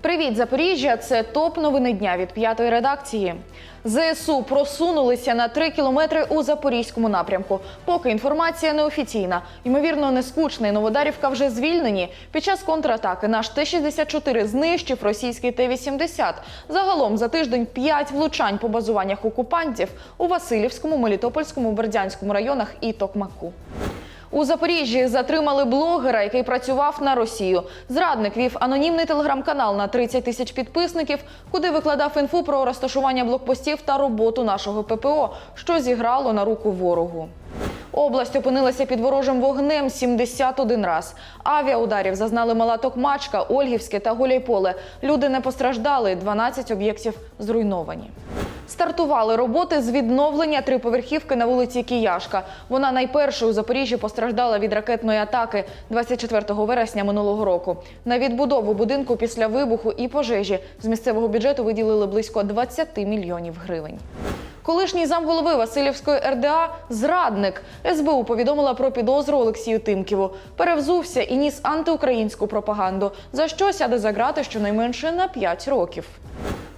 Привіт, Запоріжжя! Це топ новини дня від п'ятої редакції. ЗСУ просунулися на три кілометри у запорізькому напрямку. Поки інформація неофіційна. Ймовірно, не скучна і Новодарівка вже звільнені. Під час контратаки наш Т-64 знищив російський Т-80. Загалом за тиждень п'ять влучань по базуваннях окупантів у Васильівському, Мелітопольському, Бердянському районах і Токмаку. У Запоріжжі затримали блогера, який працював на Росію. Зрадник вів анонімний телеграм-канал на 30 тисяч підписників, куди викладав інфу про розташування блокпостів та роботу нашого ППО, що зіграло на руку ворогу. Область опинилася під ворожим вогнем 71 раз. Авіаударів зазнали Мала Токмачка, Ольгівське та Гуляйполе. Люди не постраждали, 12 об'єктів зруйновані. Стартували роботи з відновлення триповерхівки на вулиці Кияшка. Вона найпершою у Запоріжжі постраждала від ракетної атаки 24 вересня минулого року. На відбудову будинку після вибуху і пожежі з місцевого бюджету виділили близько 20 мільйонів гривень. Колишній замголови Васильівської РДА зрадник СБУ повідомила про підозру Олексію Тимківу. Перевзувся і ніс антиукраїнську пропаганду, за що сяде за грати щонайменше на 5 років.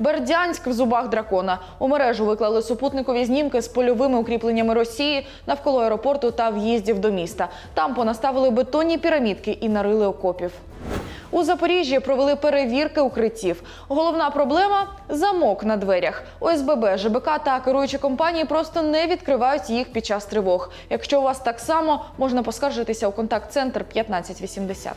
Бердянськ в зубах дракона. У мережу виклали супутникові знімки з польовими укріпленнями Росії навколо аеропорту та в'їздів до міста. Там понаставили бетонні пірамідки і нарили окопів. У Запоріжжі провели перевірки укриттів. Головна проблема замок на дверях. ОСББ, ЖБК та керуючі компанії просто не відкривають їх під час тривог. Якщо у вас так само, можна поскаржитися у контакт-центр 1580.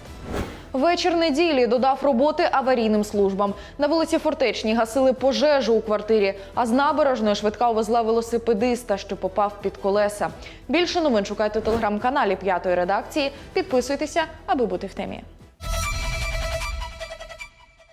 Вечір неділі додав роботи аварійним службам. На вулиці Фортечній гасили пожежу у квартирі, а з набережної швидка увезла велосипедиста, що попав під колеса. Більше новин шукайте у телеграм-каналі п'ятої редакції. Підписуйтеся, аби бути в темі.